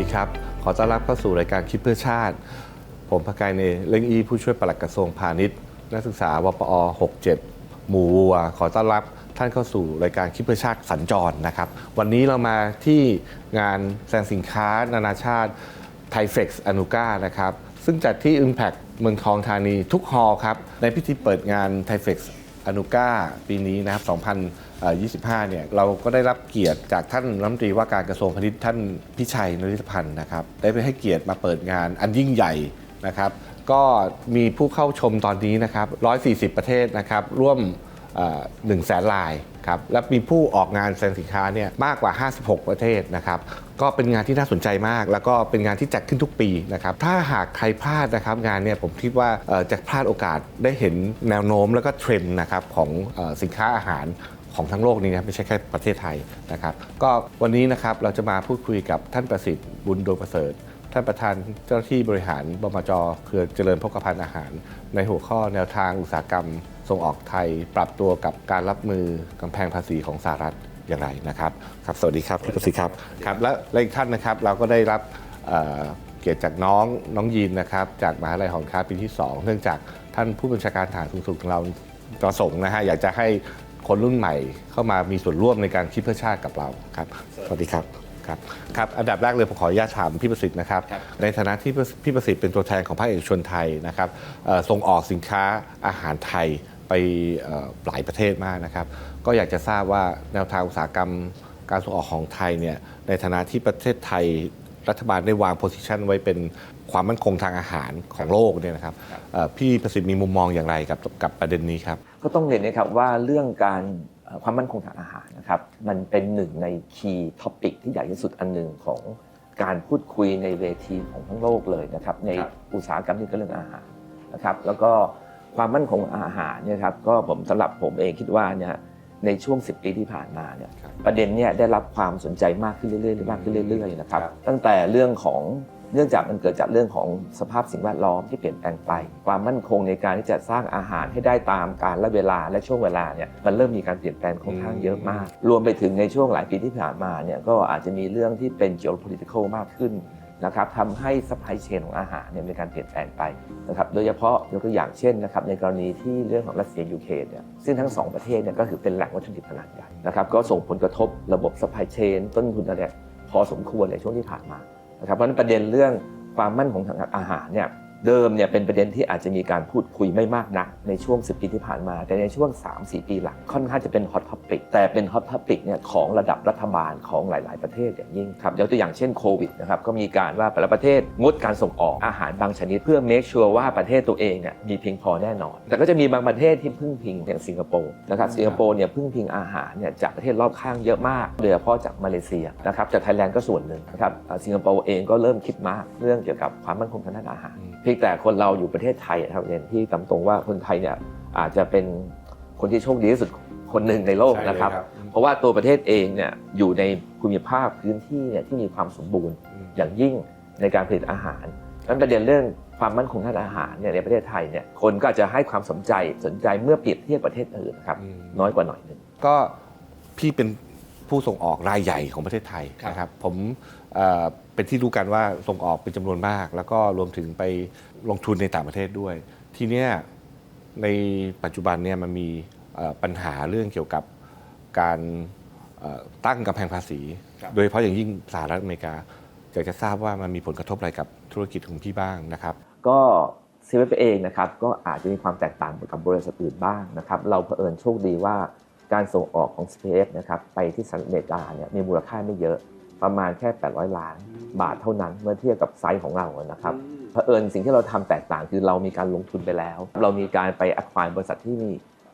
ดีครับ ขอต้อนรับเข้าสู่รายการคิดเพื่อชาติ ผมพกายเนเล่งอีผู้ช่วยปลัดกระทรวงพาณิชย์ นักศึกษาวปอ 67 หมู่วัว ขอต้อนรับท่านเข้าสู่รายการคิดเพื่อชาติสัญจรนะครับ วันนี้เรามาที่งานแสดงสินค้านานาชาติไทเฟกซ์อนุกานะครับ ซึ่งจัดที่ Impact เมืองทองธานีทุกฮอล์ครับ ในพิธีเปิดงานไทเฟกซ์ อนุก้าปีนี้นะครับ 2025 เนี่ย เราก็ได้รับเกียรติจากท่านรัฐมนตรีว่าการกระทรวงพาณิชย์ท่านพิชัยนริธพันธ์นะครับ ได้ไปให้เกียรติมาเปิดงานอันยิ่งใหญ่นะครับ ก็มีผู้เข้าชมตอนนี้นะครับ 140 ประเทศนะครับ ร่วม 1 0 0 0 0แสนลายครับและมีผู้ออกงานแสดงสินค้าเนี่ยมากกว่า 56 ประเทศนะครับก็เป็นงานที่น่าสนใจมาก แล้วก็เป็นงานที่จัดขึ้นทุกปีนะครับถ้าหากใครพลาดนะครับงานเนี่ยผมคิดว่าจะพลาดโอกาสได้เห็นแนวโน้มแล้วก็เทรนด์นะครับของอสินค้าอาหารของทั้งโลกนี้นะไม่ใช่แค่ประเทศไทยนะครับ ก็วันนี้นะครับเราจะมาพูดคุยกับท่านประสิทธิ์บุญโดมประเสริฐท่านประธานเจ้าหน้าที่บริหารบมจเครือเจริญพกพันธ์อาหาร ในหัวข้อแนวทางอุตสาหกรรม ส่งออกไทยปรับตัวกับการรับมือกำแพงภาษีของสหรัฐอย่างไรนะครับครับ สวัสดีครับพี่ประสิทธิ์ครับครับและและอีกท่านนะครับเราก็ได้รับเอ่อเกียรติจากน้องน้องยีนนะครับจากมหาลัยหอการค้าปีที่ 2 เนื่องจากท่านผู้บัญชาการทหารสูงสุดของเราประสงค์นะฮะอยากจะให้คนรุ่นใหม่เข้ามามีส่วนร่วมในการคิดเพื่อชาติกับเราครับ สวัสดีครับครับครับอันดับแรกเลยผมขออนุญาตถามพี่ประสิทธิ์นะครับครับในฐานะที่พี่ประสิทธิ์เป็นตัวแทนของภาคเอกชนไทยนะครับเอ่อส่งออกสินค้าอาหารไทย ไปเอ่อหลายประเทศมากนะครับ ก็อยากจะทราบว่าแนวทางอุตสาหกรรมการส่งออกของไทยเนี่ยในฐานะที่ประเทศไทยรัฐบาลได้วางโพสิชันไว้เป็นความมั่นคงทางอาหารของโลกเนี่ยนะครับเอ่อพี่ประสิทธิ์มีมุมมองอย่างไรกับกับประเด็นนี้ครับ ก็ต้องเรียนนะครับว่าเรื่องการเอ่อความมั่นคงทางอาหารนะครับมันเป็นหนึ่งในคีย์ท็อปิกที่ใหญ่ที่สุดอันหนึ่งของการพูดคุยในเวทีของทั้งโลกเลยนะครับในครับอุตสาหกรรมที่ก็เรื่องอาหารนะครับแล้วก็ ความมั่นคงของอาหารเนี่ยครับก็ผมสำหรับผมเองคิดว่าเนี่ยในช่วง 10 ปีที่ผ่านมาเนี่ยครับประเด็นเนี่ยได้รับความสนใจมากขึ้นเรื่อยๆมากขึ้นเรื่อยๆนะครับครับตั้งแต่เรื่องของเนื่องจากมันเกิดจากเรื่องของสภาพสิ่งแวดล้อมที่เปลี่ยนแปลงไป ความมั่นคงในการที่จะสร้างอาหารให้ได้ตามการและเวลาและช่วงเวลาเนี่ยมันเริ่มมีการเปลี่ยนแปลงค่อนข้างเยอะมาก รวมไปถึงในช่วงหลายปีที่ผ่านมาเนี่ยก็อาจจะมีเรื่องที่เป็น geopolitical มากขึ้น นะครับทำให้ supply chain ของอาหารเนี่ยมีการเปลี่ยนแปลงไปนะครับโดยเฉพาะยกตัวอย่างเช่นนะครับในกรณีที่เรื่องของรัสเซียยูเครนเนี่ยซึ่งทั้งสองประเทศเนี่ยก็คือเป็นแหล่งวัตถุดิบขนาดใหญ่นะครับก็ส่งผลกระทบระบบ supply chain ต้นทุนอะไรพอสมควรในช่วงที่ผ่านมานะครับเพราะฉะนั้นประเด็นเรื่องความมั่นคงทางอาหารเนี่ย เดิมเนี่ยเป็นประเด็นที่อาจจะมีการพูดคุยไม่มากนักในช่วง 10 ปีที่ผ่านมา แต่ในช่วง 3-4 ปีหลังค่อนข้างจะเป็นฮอตท็อปิกแต่เป็นฮอตท็อปิกเนี่ยของระดับรัฐบาลของหลาย ๆ ประเทศอย่างยิ่งครับยกตัวอย่างเช่นโควิดนะครับก็มีการว่าแต่ละประเทศงดการส่งออกอาหารบางชนิด เพื่อ make sure ว่าประเทศตัวเองเนี่ยมีเพียงพอแน่นอน แต่ก็จะมีบางประเทศที่พึ่งพิงอย่างสิงคโปร์นะครับสิงคโปร์เนี่ยพึ่งพิงอาหารเนี่ยจากประเทศรอบข้างเยอะมากโดยเฉพาะจากมาเลเซียนะครับจากไทยแลนด์ก็ส่วนหนึ่งนะครับสิงคโปร์เองก็เริ่มคิดมากเรื่องเกี่ยวกับความมั่นคงทางด้านอาหารเพียงแต่คนเราอยู่ประเทศไทยอะครับเรียนที่ตามตรงว่าคนไทยเนี่ยอาจจะเป็นคนที่โชคดีที่สุดคนหนึ่งในโลกนะครับ เพราะว่าตัวประเทศเองเนี่ยอยู่ในภูมิภาคพื้นที่เนี่ยที่มีความสมบูรณ์อย่างยิ่งในการผลิตอาหารนั้นประเด็นเรื่องความมั่นคงทางอาหารเนี่ยในประเทศไทยเนี่ยคนก็อาจจะให้ความสนใจสนใจเมื่อเปรียบเทียบประเทศอื่นนะครับอืมน้อยกว่าหน่อยหนึงก็พี่เป็นผู้ส่งออกรายใหญ่ของประเทศไทยครับนะครับผม เอ่อเป็นที่รู้กันว่าส่งออกเป็นจำนวนมาก แล้วก็รวมถึงไปลงทุนในต่างประเทศด้วย ทีเนี้ยในปัจจุบันเนี่ยมันมีเอ่อปัญหาเรื่องเกี่ยวกับการเอ่อตั้งกำแพงภาษี โดยเฉพาะอย่างยิ่งสหรัฐอเมริกาอยากจะทราบว่ามันมีผลกระทบอะไรกับธุรกิจของพี่บ้างนะครับ ก็เซเว่นเองนะครับก็อาจจะมีความแตกต่างกับบริษัทอื่นบ้างนะครับ เราเผอิญโชคดีว่าการส่งออกของ CPF นะครับไปที่สหรัฐอเมริกาเนี่ยมีมูลค่าไม่เยอะ ประมาณแค่ 800 ล้านบาทเท่านั้นเมื่อเทียบกับไซส์ของเรานะครับเผอิญสิ่งที่เราทำแตกต่างคือเรามีการลงทุนไปแล้ว เรามีการไป acquire บริษัทที่มี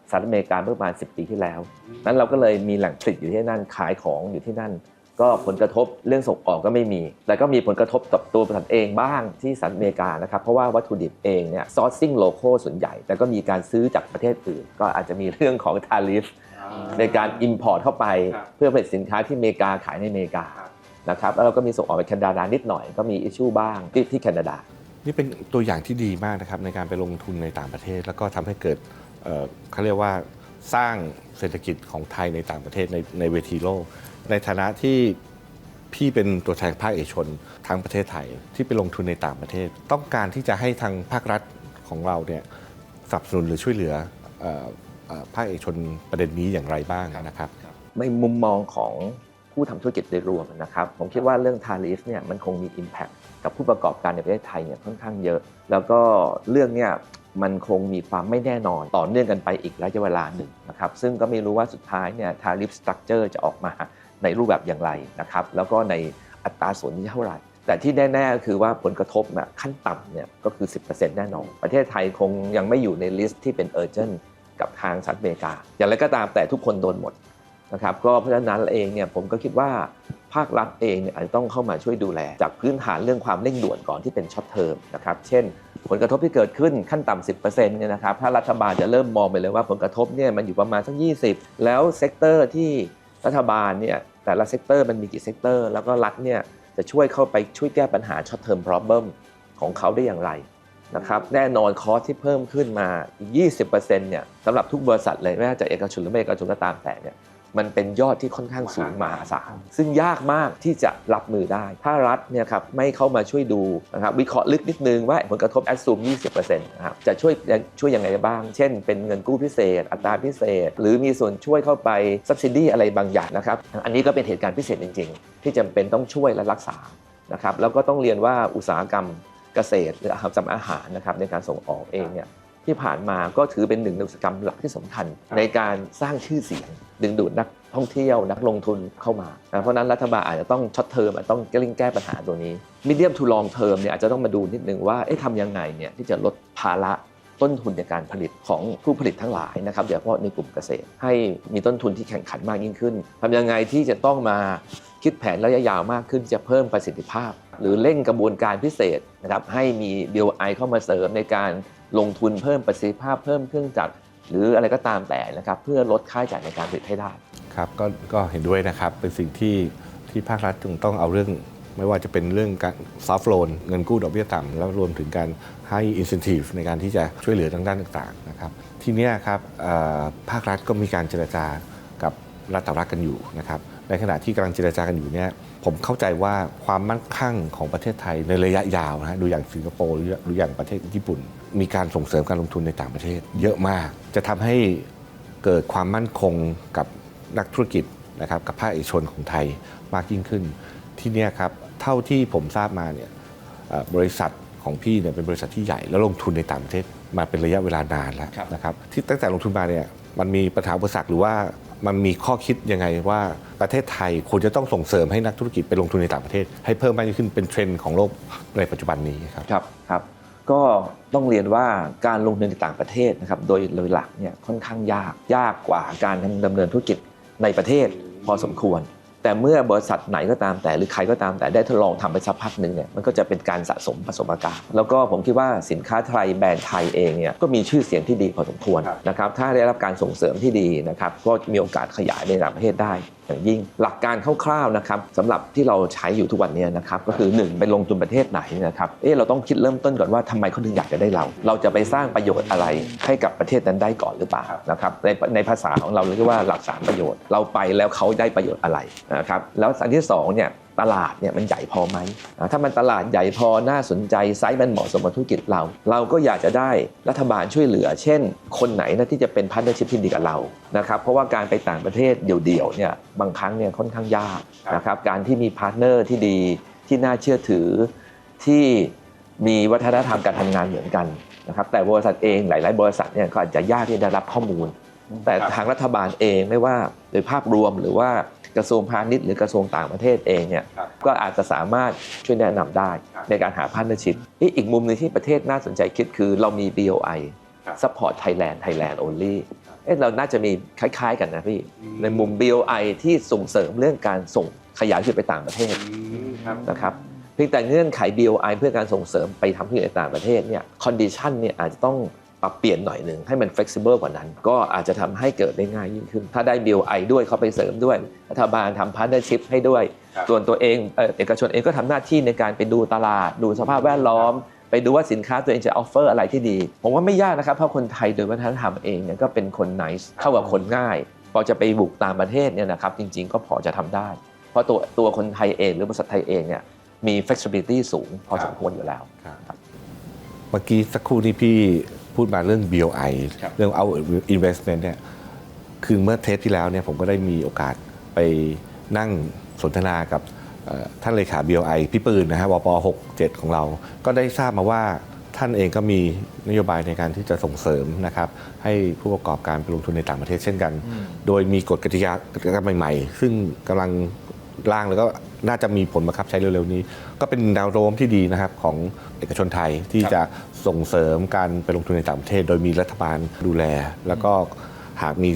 สหรัฐอเมริกาเมื่อประมาณ 10 ปีที่แล้ว นั้นเราก็เลยมีแหล่งผลิตอยู่ที่นั่นขายของอยู่ที่นั่น ก็ผลกระทบเรื่องส่งออกก็ไม่มี แต่ก็มีผลกระทบกับตัวบริษัทเองบ้างที่สหรัฐอเมริกานะครับ เพราะว่าวัตถุดิบเองเนี่ย sourcing local ส่วนใหญ่ แต่ก็มีการซื้อจากประเทศอื่น ก็อาจจะมีเรื่องของ tariff ในการ import เข้าไปครับเพื่อผลิตสินค้าที่อเมริกาขายในอเมริกาครับ นะครับแล้วเราก็มีส่งออกไปแคนาดานิดหน่อยก็มี issue บ้างที่ที่แคนาดา นี่เป็นตัวอย่างที่ดีมากนะครับในการไปลงทุนในต่างประเทศ แล้วก็ทำให้เกิดเอ่อเขาเรียกว่าสร้างเศรษฐกิจของไทยในต่างประเทศในในเวทีโลก ในฐานะที่พี่เป็นตัวแทนภาคเอกชนทั้งประเทศไทยที่ไปลงทุนในต่างประเทศ ต้องการที่จะให้ทางภาครัฐของเราเนี่ยสนับสนุนหรือช่วยเหลือเอ่อเอ่อภาคเอกชนประเด็นนี้อย่างไรบ้างนะครับในมุมมองของ ผู้ทำธุรกิจโดยรวมนะครับ ผมคิดว่าเรื่องทาริฟเนี่ยมันคงมี Impact กับผู้ประกอบการในประเทศไทยเนี่ยค่อนข้างเยอะ แล้วก็เรื่องเนี่ยมันคงมีความไม่แน่นอนต่อเนื่องกันไปอีกระยะเวลาหนึ่งนะครับซึ่งก็ไม่รู้ว่าสุดท้ายเนี่ยทาริฟสตรัคเจอร์จะออกมาในรูปแบบอย่างไรนะครับแล้วก็ในอัตราส่วนที่เท่าไหร่แต่ที่แน่ๆก็คือว่าผลกระทบเนี่ยขั้นต่ำเนี่ยก็คือ 10%แน่นอน ประเทศไทยคงยังไม่อยู่ในลิสต์ที่เป็นเออร์เจนกับทางสหรัฐอเมริกา อย่างไรก็ตามแต่ทุกคนโดนหมด นะครับก็เพราะฉะนั้นเองเนี่ยผมก็คิดว่าภาครัฐเองเนี่ยอาจจะต้องเข้ามาช่วยดูแล จากพื้นฐานเรื่องความเร่งด่วนก่อนที่เป็นช็อตเทอมนะครับเช่น ผลกระทบที่เกิดขึ้นขั้นต่ำ10%เนี่ยนะครับถ้ารัฐบาลจะเริ่มมองไปเลยว่าผลกระทบเนี่ยมันอยู่ประมาณสัก 20 แล้วเซกเตอร์ที่รัฐบาลเนี่ยแต่ละเซกเตอร์มันมีกี่เซกเตอร์แล้วก็รัฐเนี่ยจะช่วยเข้าไปช่วยแก้ปัญหาช็อตเทอม problem ของเขาได้อย่างไรนะครับแน่นอนคอสที่เพิ่มขึ้นมา 20%เนี่ยสำหรับทุกบริษัทเลยไม่ว่าจะเอกชนหรือไม่เอกชนก็ตามแต่เนี่ย มันเป็นยอดที่ค่อนข้างสูงมหาศาลซึ่งยากมากที่จะรับมือได้ ถ้ารัฐเนี่ยครับไม่เข้ามาช่วยดูนะครับวิเคราะห์ลึกนิดนึงว่าผลกระทบแอดซูม 20%นะครับจะช่วยช่วยยังไงบ้าง เช่น เป็นเงินกู้พิเศษ อัตราพิเศษ หรือมีส่วนช่วยเข้าไป subsidy อะไรบางอย่างนะครับ อันนี้ก็เป็นเหตุการณ์พิเศษจริง ๆ ที่จำเป็นต้องช่วยและรักษานะครับแล้วก็ต้องเรียนว่าอุตสาหกรรมเกษตรหรืออาหารจำอาหารนะครับในการส่งออกเองเนี่ย ที่ผ่านมาก็ถือเป็นหนึ่งในอุตสาหกรรมหลักที่สำคัญ ในการสร้างชื่อเสียง ดึงดูดนักท่องเที่ยวนักลงทุนเข้ามานะเพราะฉะนั้นรัฐบาลอาจจะต้องช็อตเทอมอาจจะต้องเร่งแก้ปัญหาตัวนี้มีเดียมทูลองเทอมเนี่ยอาจจะต้องมาดูนิดนึงว่าเอ๊ะทำยังไงเนี่ยที่จะลดภาระต้นทุนในการผลิตของผู้ผลิตทั้งหลายนะครับโดยเฉพาะในกลุ่มเกษตร ให้มีต้นทุนที่แข่งขันมากยิ่งขึ้นทำยังไงที่จะต้องมา คิดแผนระยะยาวมากขึ้นจะเพิ่มประสิทธิภาพ หรือเร่งกระบวนการพิเศษนะครับให้มี BOI เข้ามาเสริมในการลงทุนเพิ่มประสิทธิภาพเพิ่มเครื่องจักรหรืออะไรก็ตามแต่นะครับเพื่อลดค่าใช้จ่ายในการผลิตให้ได้ครับก็ก็เห็นด้วยนะครับเป็นสิ่งที่ที่ภาครัฐจึงต้องเอาเรื่อง ไม่ว่าจะเป็นเรื่องการซอฟโลนเงินกู้ดอกเบี้ยต่ำแล้วรวมถึงการให้ incentive ในการที่จะช่วยเหลือทางด้านต่างๆนะครับทีนี้ครับภาครัฐก็มีการเจรจากับรัฐต่อรัฐกันอยู่นะครับ ในขณะที่กำลังเจรจากันอยู่เนี่ยผมเข้าใจว่าความมั่นคั่งของประเทศไทยในระยะยาวนะฮะดูอย่างสิงคโปร์หรือหรืออย่างประเทศญี่ปุ่น มีการส่งเสริมการลงทุนในต่างประเทศ เยอะมาก จะทำให้เกิดความมั่นคงกับนักธุรกิจนะครับกับภาคเอกชนของไทยมากยิ่งขึ้น ที่เนี้ยครับเท่าที่ผมทราบมาเนี่ยเอ่อบริษัทของพี่เนี่ยเป็นบริษัทที่ใหญ่แล้วลงทุนในต่างประเทศมาเป็นระยะเวลานานแล้วครับนะครับที่ตั้งแต่ลงทุนมาเนี่ย มันมีปัญหาอุปสรรคหรือว่ามันมีข้อคิดยังไงว่าประเทศไทยควรจะต้องส่งเสริมให้นักธุรกิจไปลงทุนในต่างประเทศ ให้เพิ่มมากขึ้นเป็นเทรนด์ของโลกในปัจจุบันนี้ครับครับครับ ก็ต้องเรียนว่าการลงทุนในต่างประเทศนะครับโดยโดยหลักเนี่ยค่อนข้างยากยากกว่าการดำเนินธุรกิจในประเทศพอสมควร แต่เมื่อบริษัทไหนก็ตามแต่หรือใครก็ตามแต่ได้ทดลองทำไปสักพักหนึ่งเนี่ยมันก็จะเป็นการสะสมประสบการณ์แล้วก็ผมคิดว่าสินค้าไทยแบรนด์ไทยเองเนี่ยก็มีชื่อเสียงที่ดีพอสมควรนะครับถ้าได้รับการส่งเสริมที่ดีนะครับก็มีโอกาสขยายในต่างประเทศได้ อย่างยิ่งหลักการคร่าวๆนะครับสำหรับที่เราใช้อยู่ทุกวันนี้นะครับก็คือ 1 ไปลงทุนประเทศไหนนะครับเออเราต้องคิดเริ่มต้นก่อนว่าทำไมเขาถึงอยากจะได้เรา เราจะไปสร้างประโยชน์อะไรให้กับประเทศนั้นได้ก่อนหรือเปล่านะครับในในภาษาของเราเรียกว่าหลักสามประโยชน์ เราไปแล้วเขาได้ประโยชน์อะไรนะครับแล้วอันที่สองเนี่ย ตลาดเนี่ยมันใหญ่พอไหมอ่าถ้ามันตลาดใหญ่พอน่าสนใจไซส์มันเหมาะสมกับธุรกิจเรา เราก็อยากจะได้รัฐบาลช่วยเหลือ เช่น คนไหนนะที่จะเป็นพาร์ทเนอร์ชิพที่ดีกับเรานะครับเพราะว่าการไปต่างประเทศเดี่ยวๆเนี่ยบางครั้งเนี่ยค่อนข้างยากนะครับการที่มีพาร์ทเนอร์ที่ดีที่น่าเชื่อถือที่มีวัฒนธรรมการทำงานเหมือนกันนะครับแต่บริษัทเองหลาย ๆ บริษัทเนี่ยก็อาจจะยากที่จะได้รับข้อมูล แต่ทางรัฐบาลเองไม่ว่าโดยภาพรวมหรือว่า กระทรวงพาณิชย์หรือกระทรวงต่างประเทศเองเนี่ยก็อาจจะสามารถช่วยแนะนำได้ในการหาพาร์ทเนอร์ชิพอีกมุมหนึงที่ประเทศน่าสนใจคิดคือเรามี BOI Support Thailand Thailand Only เอ๊ะเราน่าจะมีคล้ายๆ กันนะพี่ ในมุม BOI ที่ส่งเสริมเรื่องการส่งขยายธุรกิจไปต่างประเทศนะครับเพียงแต่เงื่อนไข BOI เพื่อการส่งเสริมไปทำธุรกิจในต่างประเทศเนี่ยคอนดิชันเนี่ยอาจจะต้อง ปรับเปลี่ยนหน่อยหนึ่งให้มัน flexible กว่านั้น ก็อาจจะทำให้เกิดได้ง่ายยิ่งขึ้น ถ้าได้ BOI ด้วยเขาไปเสริมด้วย รัฐบาลทำ partnership ให้ด้วย ส่วนตัวเองเอ่อเอกชนเองก็ทำหน้าที่ในการไปดูตลาด ดูสภาพแวดล้อม ไปดูว่าสินค้าตัวเองจะ offer อะไรที่ดี ผมว่าไม่ยากนะครับ เพราะคนไทยโดยวัฒนธรรมเองเนี่ยก็เป็นคน nice เข้ากับคนง่ายพอจะไปบุกต่างประเทศเนี่ยนะครับจริง ๆ ก็พอจะทำได้ราะตัวตัวคนไทยเองหรือบริษัทไทยเองเนี่ยมี flexibility สูงพอครับสมควรอยู่แล้วเมื่อกี้สักครู่นี้พี่ พูดมาเรื่อง BOI ครับเรื่อง out investment เนี่ยคือเมื่อเทปที่แล้วเนี่ยผมก็ได้มีโอกาสไปนั่งสนทนากับเอ่อท่านเลขา BOI พี่ปืนนะฮะวป67 ของเรา ก็ได้ทราบมาว่าท่านเองก็มีนโยบายในการที่จะส่งเสริมนะครับให้ผู้ประกอบการไปลงทุนในต่างประเทศเช่นกัน โดยมีกฎกติกากติกาใหม่ ๆ ซึ่งกำลังร่างแล้วก็ น่าจะมีผลบังคับใช้เร็วๆนี้ ก็เป็นแนวโน้มที่ดีนะครับของเอกชนไทยที่จะส่งเสริมการไปลงทุนในต่างประเทศ โดยมีรัฐบาลดูแล แล้วก็หากมี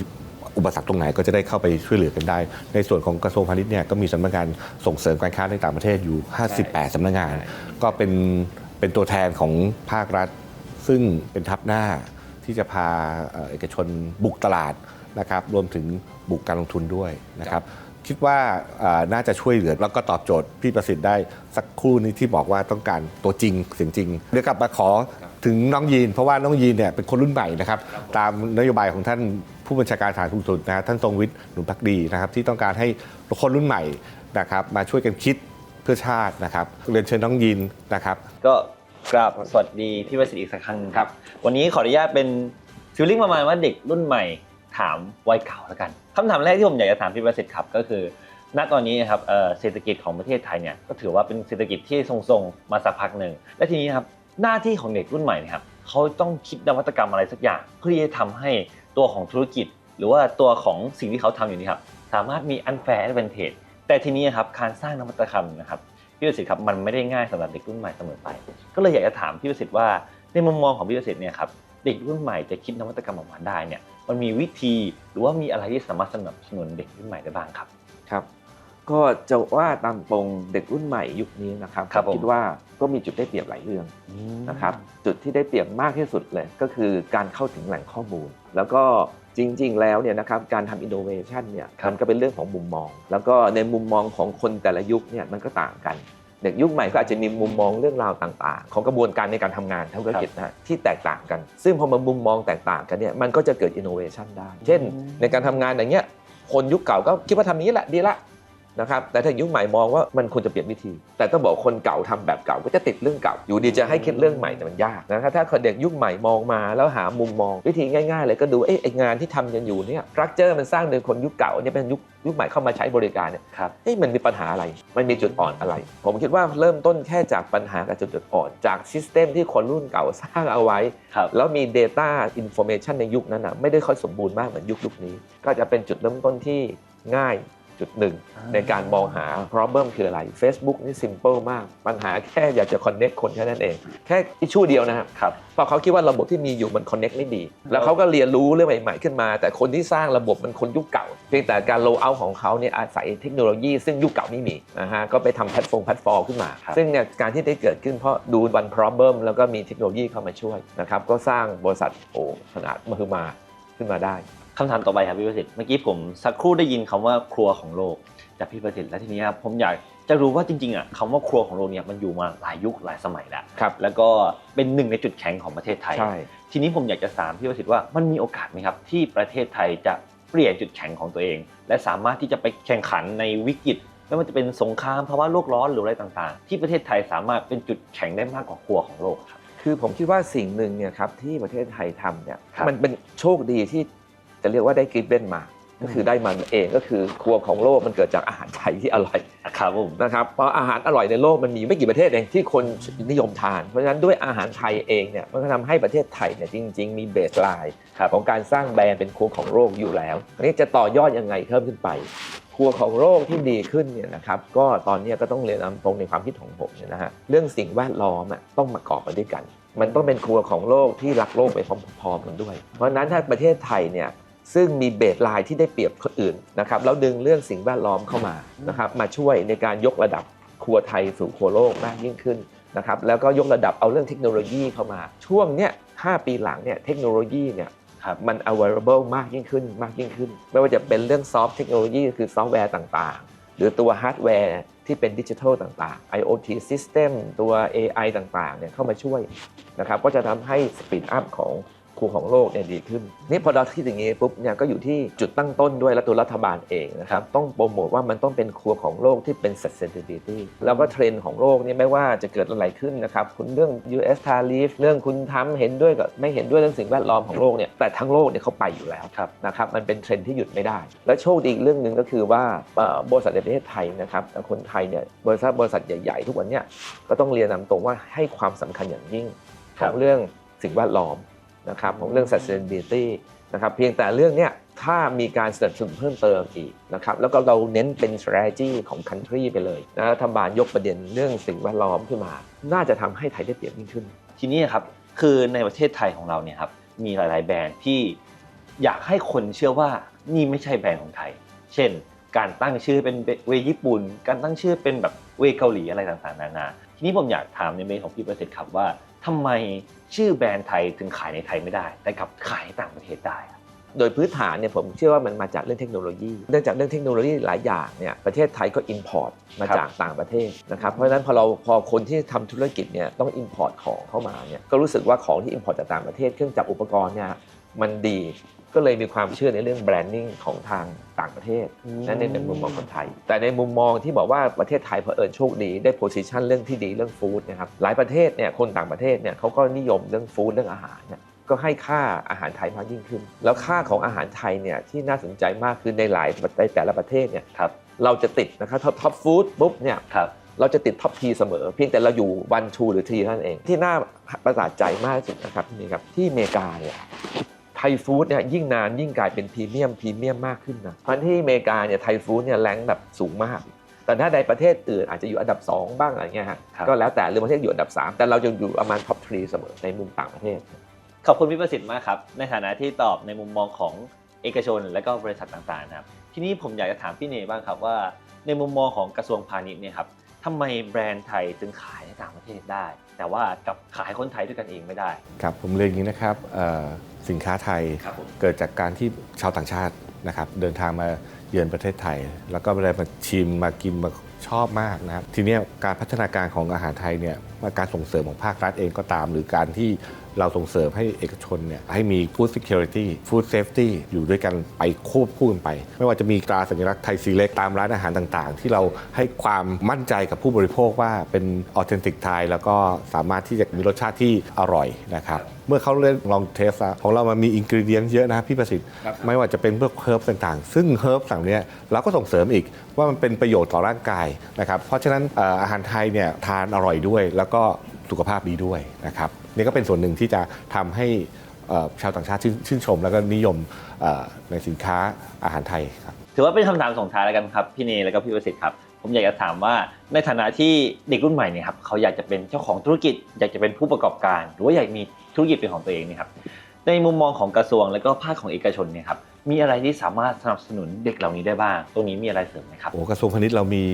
อุปสรรคตรงไหนก็จะได้เข้าไปช่วยเหลือกันได้ ในส่วนของกระทรวงพาณิชย์เนี่ยก็มีสำนักงานส่งเสริมการค้าในต่างประเทศอยู่ 58สำนักงาน ก็เป็นเป็นตัวแทนของภาครัฐ ซึ่งเป็นทัพหน้าที่จะพาเอ่อเอกชนบุกตลาดนะครับรวมถึงบุกการลงทุนด้วยนะครับ คิดว่าน่าจะช่วยเหลือแล้วก็ตอบโจทย์พี่ประสิทธิ์ได้สักครู่นี้ที่บอกว่าต้องการตัวจริงเสียงจริงเดี๋ยวกลับมาขอถึงน้องยีน เพราะว่าน้องยีนเนี่ยเป็นคนรุ่นใหม่นะครับตามนโยบายของท่านผู้บัญชาการฐานสูงสุดนะฮะท่านทรงวิทย์หนุนพักดีนะครับที่ต้องการให้คนรุ่นใหม่นะครับมาช่วยกันคิดเพื่อชาตินะครับเรียนเชิญน้องยีนนะครับ ก็กราบสวัสดีพี่ประสิทธิ์อีกสักครั้งหนึ่งครับ วันนี้ขออนุญาตเป็นฟิลลิ่งประมาณว่าเด็กรุ่นใหม่ ถามวัยเก่าแล้วกันคำถามแรกที่ผมอยากจะถามพี่ประสิทธิ์ครับก็คือ ณตอนนี้นะครับเศรษฐกิจของประเทศไทยเนี่ยก็ถือว่าเป็นเศรษฐกิจที่ทรงๆมาสักพักหนึ่งและทีนี้ครับหน้าที่ของเด็กรุ่นใหม่นะครับเขาต้องคิดนวัตกรรมอะไรสักอย่าง เพื่อที่จะทำให้ตัวของธุรกิจ หรือว่าตัวของสิ่งที่เขาทำอยู่นี่ครับสามารถมี unfair advantage แต่ทีนี้ครับการสร้างนวัตกรรมนะครับพี่ประสิทธิ์ครับมันไม่ได้ง่ายสำหรับเด็กรุ่นใหม่เสมอไป ก็เลยอยากจะถามพี่ประสิทธิ์ว่าในมุมมองของพี่ประสิทธิ์เนี่ยครับ เด็กรุ่นใหม่จะคิดนวัตกรรมออกมาได้เนี่ยมันมีวิธีหรือว่ามีอะไรที่สามารถสนับสนุนเด็กรุ่นใหม่ได้บ้างครับครับ ก็จะว่าตามตรงเด็กรุ่นใหม่ยุคนี้นะครับครับผมคิดว่าก็มีจุดได้เปรียบหลายเรื่องนะครับจุดที่ได้เปรียบมากที่สุดเลยก็คือการเข้าถึงแหล่งข้อมูล แล้วก็จริง ๆ แล้วเนี่ยนะครับการทำอินโนเวชันเนี่ยมันก็เป็นเรื่องของมุมมอง แล้วก็ในมุมมองของคนแต่ละยุคเนี่ยมันก็ต่างกัน เด็กยุคใหม่ก็อาจจะมีมุมมองเรื่องราวต่างๆ ของกระบวนการในการทำงานทางธุรกิจนะฮะที่แตกต่างกัน ซึ่งพอมามุมมองแตกต่างกันเนี่ยมันก็จะเกิดอินโนเวชันได้ เช่น ในการทำงานอย่างเงี้ยคนยุคเก่าก็คิดว่าทำนี้แหละดีละ นะครับแต่ถ้ายุคใหม่มองว่ามันควรจะเปลี่ยนวิธี แต่ต้องบอกคนเก่าทำแบบเก่าก็จะติดเรื่องเก่า อยู่ดีจะให้คิดเรื่องใหม่แต่มันยากนะครับถ้าคนเด็กยุคใหม่มองมาแล้วหามุมมองวิธีง่ายๆ เลยก็ดูเอ๊ะไองานที่ทำกันอยู่เนี่ยรักเจอมันสร้างโดยคนยุคเก่าเนี่ยเป็นยุคยุคใหม่เข้ามาใช้บริการเนี่ยครับเฮ้ยมันมีปัญหาอะไร มันมีจุดอ่อนอะไร ผมคิดว่าเริ่มต้นแค่จากปัญหากับจุดจุดอ่อนจากซิสเต็มที่คนรุ่นเก่าสร้างเอาไว้ครับแล้วมี Data Information ในยุคนั้นนะไม่ได้ค่อยสมบูรณ์มากเหมือนยุคยุคนี้ ก็จะเป็นจุดเริ่มต้นที่ง่าย จุดหนึ่งอ่าในการมองหา problem คืออะไร Facebook นี่ simple มาก ปัญหาแค่อยากจะ connect คนแค่นั้นเอง แค่อิชชูเดียวนะครับครับเพราะเขาคิดว่าระบบที่มีอยู่มัน connect ไม่ดี แล้วเขาก็เรียนรู้เรื่องใหม่ ๆ ขึ้นมา แต่คนที่สร้างระบบมันคนยุคเก่า เพียงแต่การ roll out ของเขาเนี่ยอาศัยเทคโนโลยี ซึ่งยุคเก่าไม่มีนะฮะก็ไปทำแพลตฟอร์มแพลตฟอร์มขึ้นมาครับซึ่งเนี่ยการที่ได้เกิดขึ้นเพราะดู one problem แล้วก็มีเทคโนโลยีเข้ามาช่วยนะครับก็สร้างบริษัทโอ้ขนาดมหึมาขึ้นมาได้ คำถามต่อไปครับพี่ประสิทธิ์เมื่อกี้ผมสักครู่ได้ยินคำว่าครัวของโลกจากพี่ประสิทธิ์และทีนี้ครับผมอยากจะรู้ว่าจริงๆอะคำว่าครัวของโลกเนี่ยมันอยู่มาหลายยุคหลายสมัยแล้วครับแล้วก็เป็นหนึ่งในจุดแข็งของประเทศไทยใช่ทีนี้ผมอยากจะถามพี่ประสิทธิ์ว่ามันมีโอกาสไหมครับ ที่ประเทศไทยจะเปลี่ยนจุดแข็งของตัวเอง และสามารถที่จะไปแข่งขันในวิกฤตไม่ว่าจะเป็นสงครามภาวะโลกร้อนหรืออะไรต่างๆ ที่ประเทศไทยสามารถเป็นจุดแข็งได้มากกว่าครัวของโลกครับคือผมคิดว่าสิ่งหนึ่งเนี่ยครับที่ประเทศไทยทำเนี่ยครับมันเป็นโชคดีที่ จะเรียกว่าได้กิฟเว้นมา ก็คือได้มันเองก็คือครัวของโลกมันเกิดจากอาหารไทยที่อร่อยครับผมนะครับเพราะอาหารอร่อยในโลกมันมีไม่กี่ประเทศเองที่คนนิยมทาน เพราะฉะนั้นด้วยอาหารไทยเองเนี่ยมันก็ทำให้ประเทศไทยเนี่ยจริง ๆ มีเบสไลน์ครับของการสร้างแบรนด์เป็นครัวของโลกอยู่แล้วอันนี้จะต่อยอดยังไงเพิ่มขึ้นไปครัวของโลกที่ดีขึ้นเนี่ยนะครับก็ตอนเนี้ยก็ต้องเรียนตามตรงในความคิดของผมเนี่ยนะฮะเรื่องสิ่งแวดล้อมอะต้องประกอบไปด้วยกัน มันต้องเป็นครัวของโลกที่รักโลกไปพร้อมๆกันด้วย เพราะฉะนั้นถ้าประเทศไทยเนี่ย ซึ่งมีเบสไลน์ที่ได้เปรียบคนอื่นนะครับแล้วดึงเรื่องสิ่งแวดล้อมเข้ามานะครับมาช่วยในการยกระดับครัวไทยสู่ครัวโลกมากยิ่งขึ้นนะครับแล้วก็ยกระดับเอาเรื่องเทคโนโลยีเข้ามา ช่วงเนี้ย5ปีหลังเนี่ยเทคโนโลยีเนี่ยครับมัน available มากยิ่งขึ้นมากยิ่งขึ้น ไม่ว่าจะเป็นเรื่องซอฟต์เทคโนโลยีคือซอฟต์แวร์ต่างๆ หรือตัวฮาร์ดแวร์ที่เป็นดิจิทัลต่างๆ IoT System ตัว AI ต่างๆเนี่ยเข้ามาช่วยนะครับก็จะทำให้สปีดอัพของ ครัวของโลกเนี่ยดีขึ้น นี่พอเราคิดอย่างนี้ปุ๊บเนี่ยก็อยู่ที่จุดตั้งต้นด้วยและตัวรัฐบาลเองนะครับต้องโปรโมทว่ามันต้องเป็นครัวของโลกที่เป็น sustainability แล้วก็เทรนด์ของโลกนี่ไม่ว่าจะเกิดอะไรขึ้นนะครับคุณเรื่อง US tariff เรื่องคุณทำเห็นด้วยกับไม่เห็นด้วยเรื่องสิ่งแวดล้อมของโลกเนี่ยแต่ทั้งโลกเนี่ยเขาไปอยู่แล้วครับนะครับมันเป็นเทรนด์ที่หยุดไม่ได้ และโชคดีอีกเรื่องหนึ่งก็คือว่าบริษัทในประเทศไทยนะครับคนไทยเนี่ยบริษัทบริษัทใหญ่ ๆ ทุกวันเนี่ยก็ต้องเรียนนำตรงว่าให้ความสำคัญอย่างยิ่งของเรื่องสิ่งแวดล้อม นะครับของเรื่อง sustainability นะครับเพียงแต่เรื่องเนี้ยถ้ามีการสนับสนุนเพิ่มเติมอีกนะครับแล้วก็เราเน้นเป็น strategy ของ country ไปเลยนะรัฐบาลยกประเด็นเรื่องสิ่งแวดล้อมขึ้นมา น่าจะทำให้ไทยได้เปรียบยิ่งขึ้น ทีนี้ครับคือในประเทศไทยของเราเนี่ยครับมีหลาย ๆ แบรนด์ที่อยากให้คนเชื่อว่านี่ไม่ใช่แบรนด์ของไทย เช่น การตั้งชื่อเป็นเวย์ญี่ปุ่น การตั้งชื่อเป็นแบบเวย์เกาหลีอะไรต่าง ๆ นานา ทีนี้ผมอยากถามในเมนของพี่ประสิทธิ์ครับว่า ทำไมชื่อแบรนด์ไทยถึงขายในไทยไม่ได้ แต่กลับขายในต่างประเทศได้ครับโดยพื้นฐานเนี่ยผมเชื่อว่ามันมาจากเรื่องเทคโนโลยีเนื่องจากเรื่องเทคโนโลยีหลายอย่างเนี่ยประเทศไทยก็ Import มาครับจากต่างประเทศนะครับเพราะฉะนั้นพอเราพอคนที่ทำธุรกิจเนี่ยต้อง Import ของเข้ามาเนี่ยก็รู้สึกว่าของที่ Import จากต่างประเทศเครื่องจักรอุปกรณ์เนี่ย มันดีก็เลยมีความเชื่อในเรื่องแบรนดิ้งของทางต่างประเทศนั่นในมุมมองคนไทย แต่ในมุมมองที่บอกว่าประเทศไทยเผอิญโชคดีได้โพซิชันเรื่องที่ดีเรื่องฟู้ดนะครับหลายประเทศเนี่ยคนต่างประเทศเนี่ยเขาก็นิยมเรื่องฟู้ดเรื่องอาหารเนี่ยก็ให้ค่าอาหารไทยมากยิ่งขึ้น แล้วค่าของอาหารไทยเนี่ยที่น่าสนใจมากคือในหลายในแต่ละประเทศเนี่ยครับเราจะติดนะครับท็อปท็อปฟู้ดปุ๊บเนี่ยครับเราจะติดท็อปทีเสมอ เพียงแต่เราอยู่วันทูหรือทีเท่านั้นเอง ที่น่าประหลาดใจมากที่สุดนะครับที่นี่ครับที่อเมริกาเนี่ย ไทยฟู้ดเนี่ยยิ่งนานยิ่งกลายเป็นพรีเมียมพรีเมียมมากขึ้นนะเพราะที่อเมริกาเนี่ยไทยฟู้ดเนี่ยแรงแบบสูงมาก แต่ถ้าในประเทศอื่นอาจจะอยู่อันดับ 2 บ้างอะไรเงี้ยฮะครับก็แล้วแต่หรือประเทศอยู่อันดับ 3 แต่เราจะอยู่ประมาณท็อปทรีเสมอในมุมต่างประเทศ ขอบคุณพี่ประสิทธิ์มากครับ ในฐานะที่ตอบในมุมมองของเอกชนและก็บริษัทต่างๆนะครับทีนี้ผมอยากจะถามพี่เนบ้างครับว่า ในมุมมองของกระทรวงพาณิชย์เนี่ยครับทำไมแบรนด์ไทยจึงขายในต่างประเทศได้ แต่ว่ากับขายคนไทยด้วยกันเองไม่ได้ ครับผมเรียนอย่างนี้นะครับเอ่อสินค้าไทยครับผม เกิดจากการที่ชาวต่างชาตินะครับเดินทางมาเยือนประเทศไทย แล้วก็ได้มาชิมมากินมาชอบมากนะครับทีเนี้ยการพัฒนาการของอาหารไทยเนี่ยมาการส่งเสริมของภาครัฐเองก็ตาม หรือการที่เราส่งเสริมให้เอกชนเนี่ยให้มี food security food safety อยู่ด้วยกันไปควบคู่กันไป ไม่ว่าจะมีตราสัญลักษณ์ไทยซีเล็กตามร้านอาหารต่างๆ ที่เราให้ความมั่นใจกับผู้บริโภคว่าเป็นออเทนติกไทยแล้วก็สามารถที่จะมีรสชาติที่อร่อยนะครับเมื่อเขาเล่นลองเทสอะของเรามันมีอินกริเดียนเยอะนะครับพี่ประสิทธิ์ครับไม่ว่าจะเป็นพวกเฮิร์บต่างๆ ซึ่งเฮิร์บต่างเนี้ยเราก็ส่งเสริมอีกว่ามันเป็นประโยชน์ต่อร่างกายนะครับเพราะฉะนั้นเอ่ออาหารไทยเนี่ยทานอร่อยด้วย แล้วก็สุขภาพดีด้วยนะครับ นี่ก็เป็นส่วนหนึ่งที่จะทำให้ชาวต่างชาติชื่นชม แล้วก็นิยมในสินค้าอาหารไทยครับถือว่าเป็นคำถามส่งท้ายแล้วกันครับพี่เนและก็พี่ประสิทธิ์ครับผมอยากจะถามว่าในฐานะที่เด็กรุ่นใหม่เนี่ยครับเขาอยากจะเป็นเจ้าของธุรกิจ อยากจะเป็นผู้ประกอบการ หรือว่าอยากมีธุรกิจเป็นของตัวเองเนี่ยครับในมุมมองของกระทรวงและก็ภาคของเอกชนเนี่ยครับมีอะไรที่สามารถสนับสนุนเด็กเหล่านี้ได้บ้าง ตรงนี้มีอะไรเสริมไหมครับโอ้กระทรวงพาณิชย์เรามี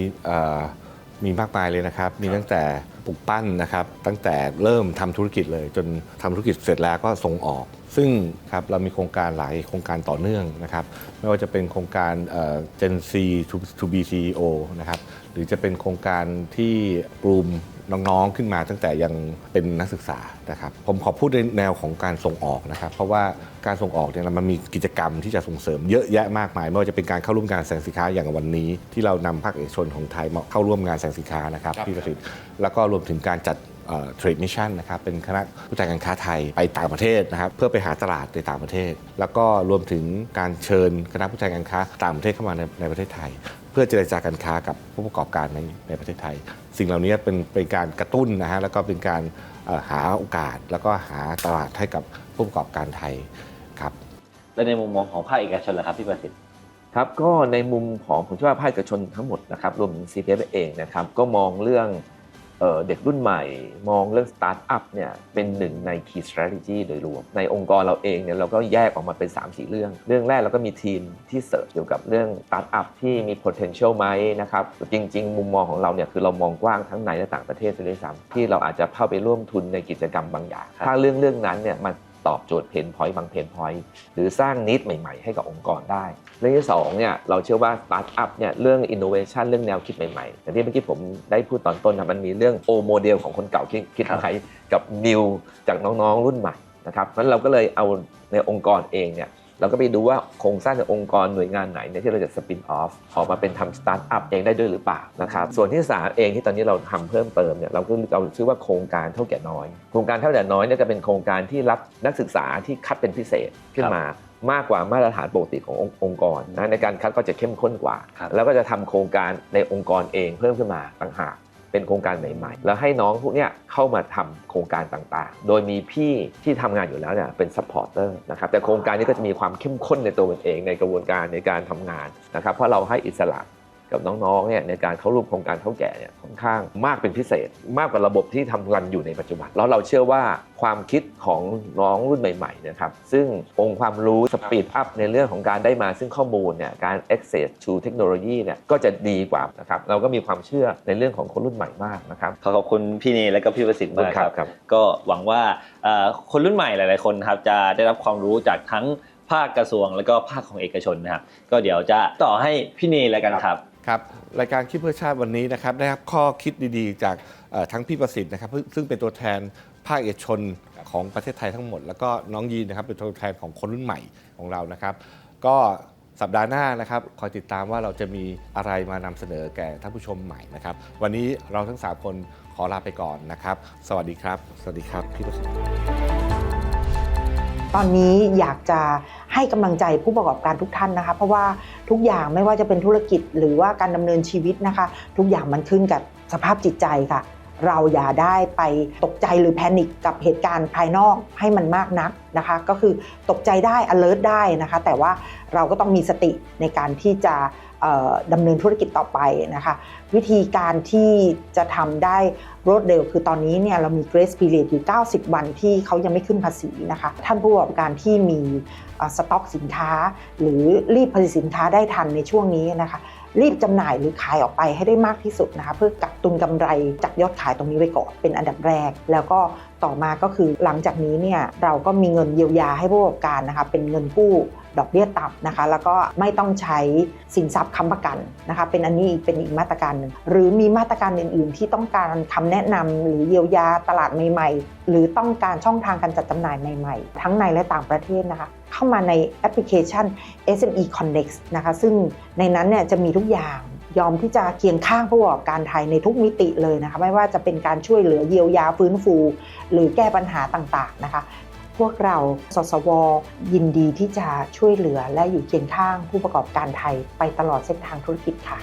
มีมากมายเลยนะครับ มีตั้งแต่ ปลูกปั้นนะครับ ตั้งแต่เริ่มทำธุรกิจเลย จนทำธุรกิจเสร็จแล้วก็ส่งออก ซึ่งครับเรามีโครงการหลายโครงการต่อเนื่องนะครับ ไม่ว่าจะเป็นโครงการเอ่อ Gen C to, to B CEO นะครับหรือจะเป็นโครงการที่ปลูม น้องๆขึ้นมาตั้งแต่ยังเป็นนักศึกษานะครับผมขอพูดในแนวของการส่งออกนะครับ เพราะว่าการส่งออกเนี่ยมันมีกิจกรรมที่จะส่งเสริมเยอะแยะมากมายไม่ว่าจะเป็นการเข้าร่วมงานแสดงสินค้าอย่างวันนี้ ที่เรานำภาคเอกชนของไทยมาเข้าร่วมงานแสดงสินค้านะครับพี่ประสิทธิ์แล้วก็รวมถึงการจัดเทรดมิชชั่นนะครับเป็นคณะผู้จัดการค้าไทยไปต่างประเทศนะครับเพื่อไปหาตลาดในต่างประเทศ แล้วก็รวมถึงการเชิญคณะผู้จัดการค้าต่างประเทศเข้ามาในในประเทศไทยเพื่อเจรจาการค้ากับผู้ประกอบการในในประเทศไทย สิ่งเหล่านี้เป็นเป็นการกระตุ้นนะฮะแล้วก็เป็นการเอ่อหาโอกาส แล้วก็หาตลาดให้กับผู้ประกอบการไทยครับและในมุมมองของภาคเอกชนล่ะครับพี่ประสิทธิ์ครับก็ในมุมของผมเชื่อว่าภาคเอกชนทั้งหมดนะครับรวมถึง CPF เองนะครับก็มองเรื่อง เเด็กรุ่นใหม่มองเรื่องสตาร์ทอัพเนี่ยเป็นหนึ่งใน key strategy โดยรวม ในองค์กรเราเองเนี่ยเราก็แยกออกมาเป็น 3-4 เรื่อง เรื่องแรกเราก็มีทีมที่เสิร์ฟเกี่ยวกับเรื่องสตาร์ทอัพที่มี potential ไหมนะครับ จริง ๆ มุมมองของเราเนี่ยคือเรามองกว้างทั้งในและต่างประเทศด้วยซ้ำที่เราอาจจะเข้าไปร่วมทุนในกิจกรรมบางอย่าง ถ้าเรื่องเรื่องนั้นเนี่ยมัน ตอบโจทย์เพนพอยต์บางเพนพอยต์หรือสร้างนิดใหม่ ๆ ให้กับองค์กรได้ เรื่องที่สองเนี่ยเราเชื่อว่าสตาร์ทอัพเนี่ยเรื่องอินโนเวชันเรื่องแนวคิดใหม่ๆอย่างที่เมื่อกี้ผมได้พูดตอนต้นนะมันมีเรื่องโอโมเดลของคนเก่าคิดคิดครับไว้กับนิวจากน้องๆรุ่นใหม่นะครับเพราะฉะนั้นเราก็เลยเอาในองค์กรเองเนี่ย เราก็ไปดูว่าโครงสร้างในองค์กรหน่วยงานไหนเนี่ยที่เราจะสปินออฟออกมาเป็นทำสตาร์ทอัพเองได้ด้วยหรือเปล่านะครับส่วนที่สามเองที่ตอนนี้เราทำเพิ่มเติมเนี่ยเราก็เราชื่อว่าโครงการเท่าแก่น้อย โครงการเท่าแก่น้อยเนี่ยจะเป็นโครงการที่รับนักศึกษาที่คัดเป็นพิเศษขึ้นมามากกว่ามาตรฐานปกติขององค์องค์กรนะในการคัดก็จะเข้มข้นกว่าครับแล้วก็จะทำโครงการในองค์กรเองเพิ่มขึ้นมาต่างหาก เป็นโครงการใหม่ ๆ แล้วให้น้องพวกเนี้ยเข้ามาทำโครงการต่างๆ โดยมีพี่ที่ทำงานอยู่แล้วเนี่ยเป็นซัพพอร์เตอร์นะครับแต่โครงการนี้ก็จะมีความเข้มข้นในตัวมันเองในกระบวนการในการทำงานนะครับเพราะเราให้อิสระ กับน้องๆเนี่ยในการเข้าร่วมโครงการเท่าแก่เนี่ยค่อนข้างมากเป็นพิเศษ มากกว่าระบบที่ทำกันอยู่ในปัจจุบัน แล้วเราเชื่อว่าความคิดของน้องรุ่นใหม่ๆนะครับซึ่งองค์ความรู้สปีดอัพในเรื่องของการได้มาซึ่งข้อมูลเนี่ยการ access to เทคโนโลยีเนี่ยก็จะดีกว่านะครับเราก็มีความเชื่อในเรื่องของคนรุ่นใหม่มากนะครับขอขอบคุณพี่เนและก็พี่ประสิทธิ์มากครับครับก็หวังว่าเอ่อคนรุ่นใหม่หลาย ๆ คนครับจะได้รับความรู้จากทั้งภาคกระทรวง แล้วก็ภาคของเอกชนนะครับก็เดี๋ยวจะต่อให้พี่เนแล้วกันครับ ครับรายการคิดเพื่อชาติวันนี้นะครับได้รับข้อคิดดีๆ จากทั้งพี่ประสิทธิ์นะครับซึ่งเป็นตัวแทนภาคเอกชนของประเทศไทยทั้งหมด แล้วก็น้องยีนนะครับเป็นตัวแทนของคนรุ่นใหม่ของเรานะครับ ก็สัปดาห์หน้านะครับคอยติดตามว่าเราจะมีอะไรมานำเสนอแก่ท่านผู้ชมใหม่นะครับ วันนี้เราทั้งสามคนขอลาไปก่อนนะครับ สวัสดีครับ สวัสดีครับพี่ประสิทธิ์ ตอนนี้อยากจะให้กำลังใจผู้ประกอบการทุกท่านนะคะ เพราะว่าทุกอย่างไม่ว่าจะเป็นธุรกิจหรือว่าการดำเนินชีวิตนะคะ ทุกอย่างมันขึ้นกับสภาพจิตใจค่ะ เราอย่าได้ไปตกใจหรือแพนิคกับเหตุการณ์ภายนอกให้มันมากนักนะคะ ก็คือตกใจได้ alert ได้นะคะ แต่ว่าเราก็ต้องมีสติในการที่จะดำเนินธุรกิจต่อไปนะคะ วิธีการที่จะทำได้รวดเร็ว คือตอนนี้เนี่ยเรามี grace period อยู่ 90 วันที่เขายังไม่ขึ้นภาษีนะคะ ท่านผู้ประกอบการที่มีสต็อกสินค้า หรือรีบผลิตสินค้าได้ทันในช่วงนี้นะคะรีบจำหน่ายหรือขายออกไปให้ได้มากที่สุดนะคะเพื่อกักตุนกำไรจากยอดขายตรงนี้ไว้ก่อนเป็นอันดับแรก แล้วก็ต่อมาก็คือหลังจากนี้เนี่ยเราก็มีเงินเยียวยาให้ผู้ประกอบการนะคะเป็นเงินกู้ ดอกเบี้ยต่ำนะคะ แล้วก็ไม่ต้องใช้สินทรัพย์ค้ำประกันนะคะ เป็นอันนี้อีกเป็นอีกมาตรการหนึ่งหรือมีมาตรการอื่น ๆ ที่ต้องการคำแนะนำหรือเยียวยาตลาดใหม่ ๆ หรือต้องการช่องทางการจัดจำหน่ายใหม่ ๆ ทั้งในและต่างประเทศนะคะเข้ามาในแอปพลิเคชัน SME Connect นะคะ ซึ่งในนั้นเนี่ยจะมีทุกอย่างยอมที่จะเคียงข้างผู้ประกอบการไทยในทุกมิติเลยนะคะ ไม่ว่าจะเป็นการช่วยเหลือเยียวยาฟื้นฟู หรือแก้ปัญหาต่างๆนะคะ พวกเรา สสว ยินดีที่จะช่วยเหลือและอยู่เคียงข้างผู้ประกอบการไทยไปตลอดเส้นทางธุรกิจค่ะ